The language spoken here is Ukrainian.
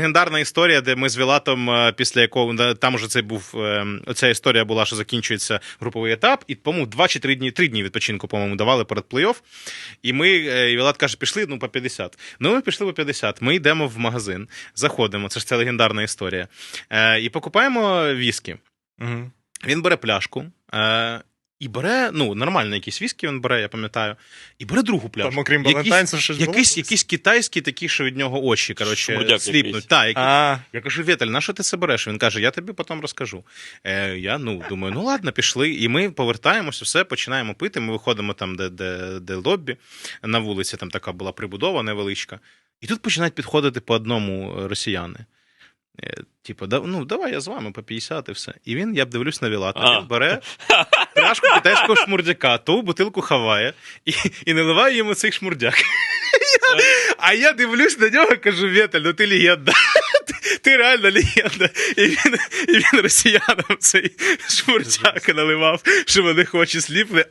Легендарна історія, де ми з Вілатом, е, після якого там уже це був е, оця історія була, що закінчується груповий етап, і по-моєму, два чи три дні, три дні відпочинку, по-моєму, давали перед плей-офф. І ми, е, і Вілат каже, пішли ну, по 50. Ну, ми пішли по 50. Ми йдемо в магазин, заходимо. Це ж це легендарна історія. Е, і покупаємо віскі. Угу. Він бере пляшку. І бере, ну, нормально якісь віскі він бере, я пам'ятаю, і бере другу пляшку. Там, окрім Якісь- Валентайнса, щось було? Якісь, якісь китайські такі, що від нього очі, коротше, Шмурдяк сліпнуть. Та, які... А, Я кажу, Віталь, на що ти це береш? Він каже, я тобі потім розкажу. Е, я ну, думаю, ну ладно, пішли. І ми повертаємося, все, починаємо пити. Ми виходимо там, де, де, де лоббі, на вулиці, там така була прибудова невеличка. І тут починають підходити по одному е, росіяни. Е, Типу, да, ну давай я з вами по 50 і все. І він, я б дивлюсь на Вілата, А. він бере пляшку китайського шмурдяка, ту бутилку хаває і, і наливає йому цей шмурдяк. А я дивлюсь на нього і кажу: Вєтель, ну ти легенда. Ти, ти реально легенда. І він, і він росіянам цей шмурдяк наливав, що вони хочуть сліпли,